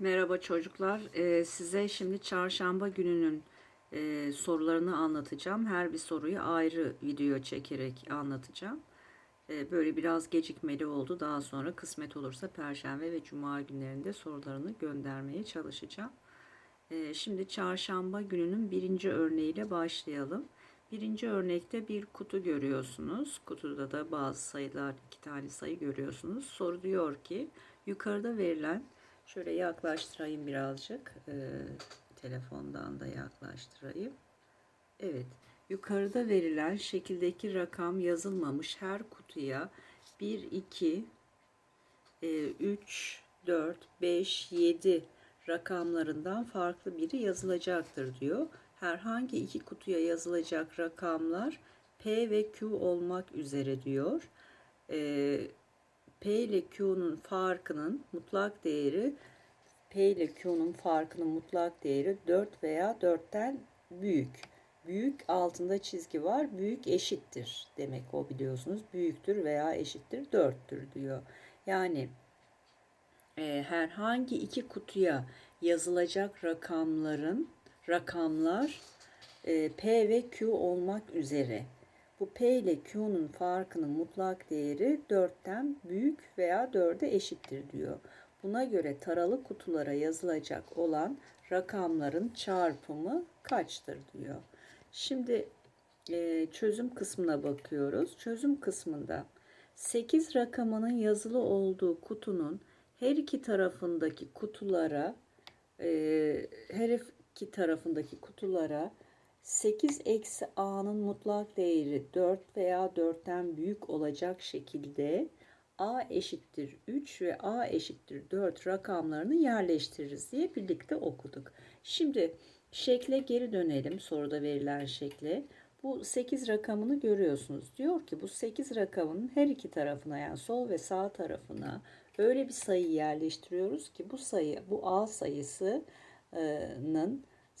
Merhaba çocuklar. Ee, size şimdi çarşamba gününün e, sorularını anlatacağım. Her bir soruyu ayrı video çekerek anlatacağım. Ee, böyle biraz gecikmeli oldu. Daha sonra kısmet olursa Perşembe ve Cuma günlerinde sorularını göndermeye çalışacağım. Ee, şimdi çarşamba gününün birinci örneğiyle başlayalım. Birinci örnekte bir kutu görüyorsunuz. Kutuda da bazı sayılar, iki tane sayı görüyorsunuz. Soru diyor ki yukarıda verilen Şöyle yaklaştırayım birazcık. Ee, telefondan da yaklaştırayım. Evet. Yukarıda verilen şekildeki rakam yazılmamış her kutuya 1, 2, 3, 4, 5, 7 rakamlarından farklı biri yazılacaktır diyor. Herhangi iki kutuya yazılacak rakamlar P ve Q olmak üzere diyor. Ee, P ile Q'nun farkının mutlak değeri P ile Q'nun farkının mutlak değeri 4 veya 4'ten büyük. Büyük altında çizgi var. Büyük eşittir demek o biliyorsunuz. Büyüktür veya eşittir 4'tür diyor. Yani e, herhangi iki kutuya yazılacak rakamların rakamlar e, P ve Q olmak üzere bu P ile Q'nun farkının mutlak değeri 4'ten büyük veya 4'e eşittir diyor. Buna göre taralı kutulara yazılacak olan rakamların çarpımı kaçtır diyor. Şimdi e, çözüm kısmına bakıyoruz. Çözüm kısmında 8 rakamının yazılı olduğu kutunun her iki tarafındaki kutulara e, her iki tarafındaki kutulara 8 eksi a'nın mutlak değeri 4 veya 4'ten büyük olacak şekilde a eşittir 3 ve a eşittir 4 rakamlarını yerleştiririz diye birlikte okuduk. Şimdi şekle geri dönelim soruda verilen şekle. Bu 8 rakamını görüyorsunuz. Diyor ki bu 8 rakamın her iki tarafına yani sol ve sağ tarafına öyle bir sayı yerleştiriyoruz ki bu sayı bu a sayısının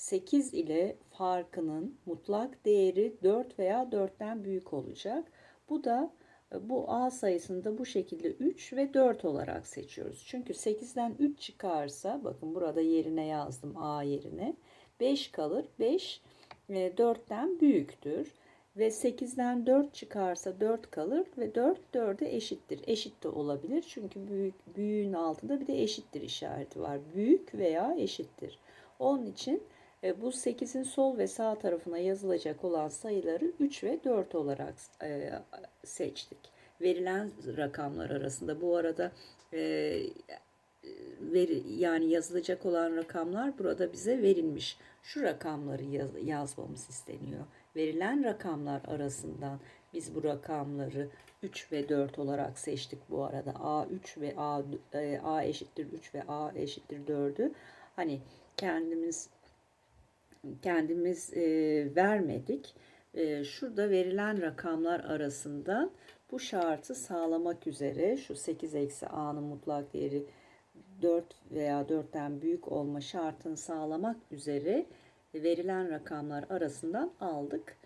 8 ile farkının mutlak değeri 4 veya 4'ten büyük olacak. Bu da bu A sayısını da bu şekilde 3 ve 4 olarak seçiyoruz. Çünkü 8'den 3 çıkarsa bakın burada yerine yazdım A yerine 5 kalır. 5 4'ten e, büyüktür. Ve 8'den 4 çıkarsa 4 kalır ve 4 4'e eşittir. Eşit de olabilir. Çünkü büyük, büyüğün altında bir de eşittir işareti var. Büyük veya eşittir. Onun için e, bu 8'in sol ve sağ tarafına yazılacak olan sayıları 3 ve 4 olarak e, seçtik. Verilen rakamlar arasında bu arada e, veri, yani yazılacak olan rakamlar burada bize verilmiş. Şu rakamları yaz, yazmamız isteniyor. Verilen rakamlar arasından biz bu rakamları 3 ve 4 olarak seçtik bu arada. A 3 ve A, A eşittir 3 ve A eşittir 4'ü. Hani kendimiz kendimiz e, vermedik. E, şurada verilen rakamlar arasından bu şartı sağlamak üzere şu 8 eksi a'nın mutlak değeri 4 veya 4'ten büyük olma şartını sağlamak üzere verilen rakamlar arasından aldık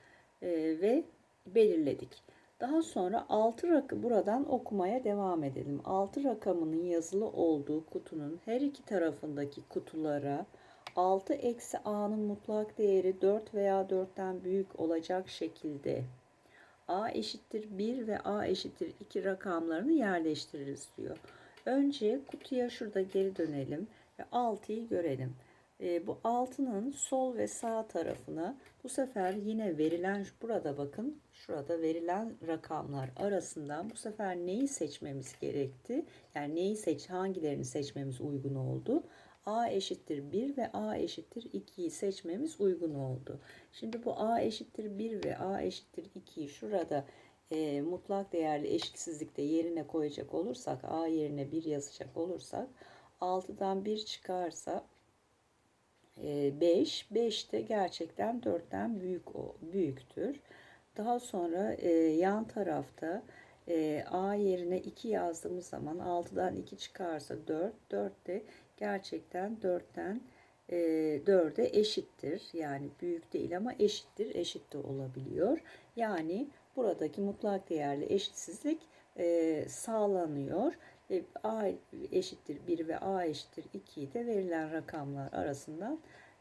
e, ve belirledik. Daha sonra 6 rakı buradan okumaya devam edelim. 6 rakamının yazılı olduğu kutunun her iki tarafındaki kutulara 6 eksi a'nın mutlak değeri 4 veya 4'ten büyük olacak şekilde a eşittir 1 ve a eşittir 2 rakamlarını yerleştiririz diyor. Önce kutuya şurada geri dönelim ve 6'yı görelim. E, bu 6'nın sol ve sağ tarafına bu sefer yine verilen burada bakın şurada verilen rakamlar arasından bu sefer neyi seçmemiz gerekti? Yani neyi seç hangilerini seçmemiz uygun oldu? A eşittir 1 ve A eşittir 2'yi seçmemiz uygun oldu. Şimdi bu A eşittir 1 ve A eşittir 2'yi şurada e, mutlak değerli eşitsizlikte yerine koyacak olursak A yerine 1 yazacak olursak 6'dan 1 çıkarsa 5, 5 de gerçekten 4'ten büyük o büyüktür. Daha sonra e, yan tarafta e, A yerine 2 yazdığımız zaman 6'dan 2 çıkarsa 4, 4 de gerçekten 4'ten e, 4'e eşittir. Yani büyük değil ama eşittir. Eşit de olabiliyor. Yani buradaki mutlak değerli eşitsizlik e, sağlanıyor E, A eşittir 1 ve A eşittir 2'yi de verilen rakamlar arasından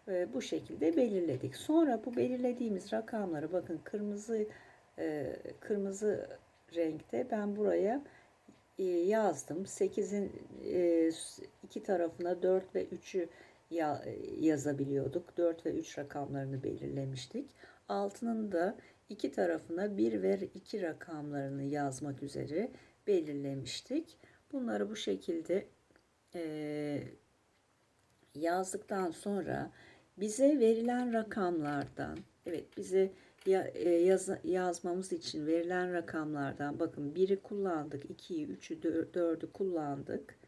e, bu şekilde belirledik. Sonra bu belirlediğimiz rakamları bakın kırmızı kırmızı renkte ben buraya yazdım. 8'in e, iki tarafına 4 ve 3'ü ya, yazabiliyorduk. 4 ve 3 rakamlarını belirlemiştik. Altının da iki tarafına 1 ve 2 rakamlarını yazmak üzere belirlemiştik. Bunları bu şekilde e, yazdıktan sonra bize verilen rakamlardan evet bize e, yaz, yazmamız için verilen rakamlardan bakın 1'i kullandık 2'yi 3'ü 4'ü kullandık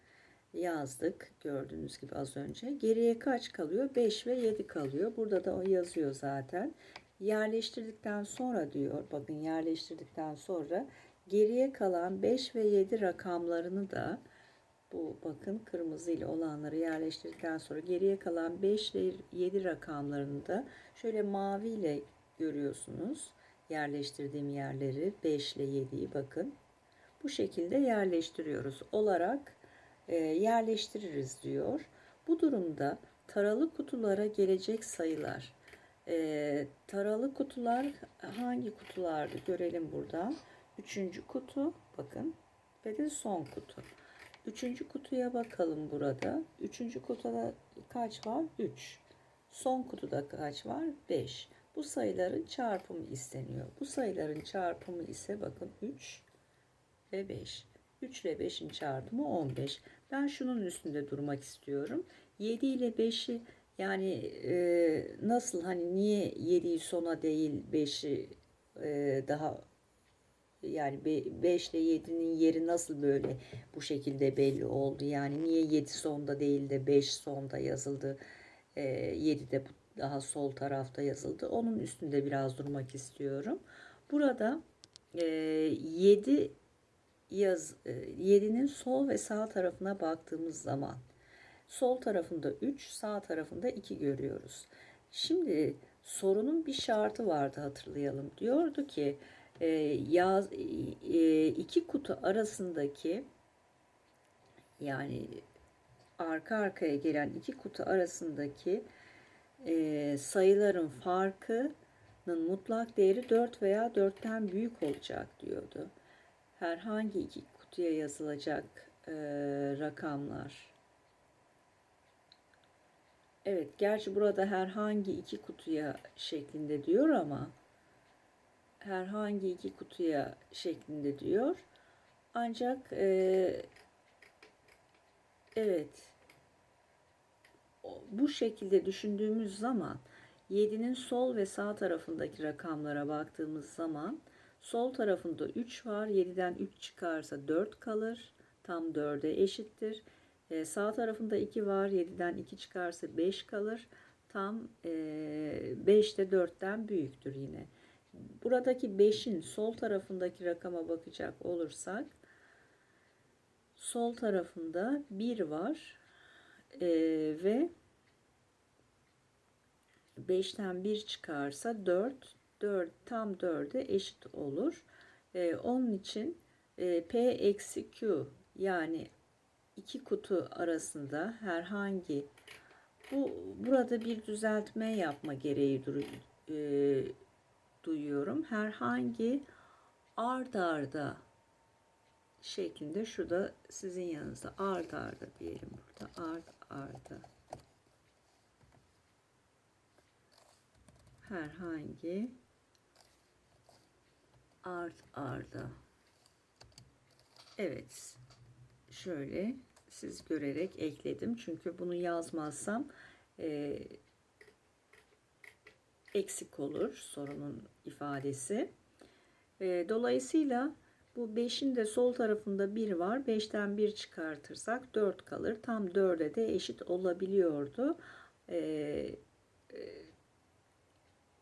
yazdık gördüğünüz gibi az önce geriye kaç kalıyor 5 ve 7 kalıyor burada da o yazıyor zaten yerleştirdikten sonra diyor bakın yerleştirdikten sonra geriye kalan 5 ve 7 rakamlarını da bu bakın kırmızı ile olanları yerleştirdikten sonra geriye kalan 5 ile 7 rakamlarını da şöyle mavi ile görüyorsunuz. Yerleştirdiğim yerleri 5 ile 7'yi bakın. Bu şekilde yerleştiriyoruz. Olarak yerleştiririz diyor. Bu durumda taralı kutulara gelecek sayılar. E, taralı kutular hangi kutulardı görelim buradan. Üçüncü kutu bakın ve de son kutu. Üçüncü kutuya bakalım burada. Üçüncü kutuda kaç var? 3. Son kutuda kaç var? 5. Bu sayıların çarpımı isteniyor. Bu sayıların çarpımı ise bakın 3 ve 5. 3 ile 5'in çarpımı 15. Ben şunun üstünde durmak istiyorum. 7 ile 5'i yani e, nasıl hani niye 7'yi sona değil 5'i e, daha yani 5 ile 7'nin yeri nasıl böyle bu şekilde belli oldu? Yani niye 7 sonda değil de 5 sonda yazıldı? E, 7 de daha sol tarafta yazıldı. Onun üstünde biraz durmak istiyorum. Burada e, 7 yaz e, 7'nin sol ve sağ tarafına baktığımız zaman sol tarafında 3, sağ tarafında 2 görüyoruz. Şimdi sorunun bir şartı vardı hatırlayalım. Diyordu ki e, yaz e, iki kutu arasındaki yani arka arkaya gelen iki kutu arasındaki e, sayıların farkının mutlak değeri 4 veya 4'ten büyük olacak diyordu. Herhangi iki kutuya yazılacak e, rakamlar. Evet, gerçi burada herhangi iki kutuya şeklinde diyor ama herhangi iki kutuya şeklinde diyor. Ancak e, evet bu şekilde düşündüğümüz zaman 7'nin sol ve sağ tarafındaki rakamlara baktığımız zaman sol tarafında 3 var. 7'den 3 çıkarsa 4 kalır. Tam 4'e eşittir. E, sağ tarafında 2 var. 7'den 2 çıkarsa 5 kalır. Tam e, 5 de 4'ten büyüktür yine. Buradaki 5'in sol tarafındaki rakama bakacak olursak sol tarafında 1 var e, ve 5'ten 1 çıkarsa 4 4 tam 4'e eşit olur. E, onun için e, P eksi Q yani iki kutu arasında herhangi bu burada bir düzeltme yapma gereği dur, e, duyuyorum. Herhangi ard arda şeklinde şurada sizin yanınızda ard arda diyelim burada ard arda herhangi art arda evet şöyle siz görerek ekledim çünkü bunu yazmazsam e, eksik olur sorunun ifadesi. E, dolayısıyla bu 5'in de sol tarafında 1 var. 5'ten 1 çıkartırsak 4 kalır. Tam 4'e de eşit olabiliyordu. E, e,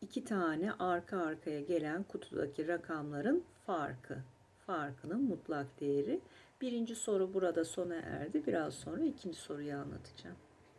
iki tane arka arkaya gelen kutudaki rakamların farkı. Farkının mutlak değeri. Birinci soru burada sona erdi. Biraz sonra ikinci soruyu anlatacağım.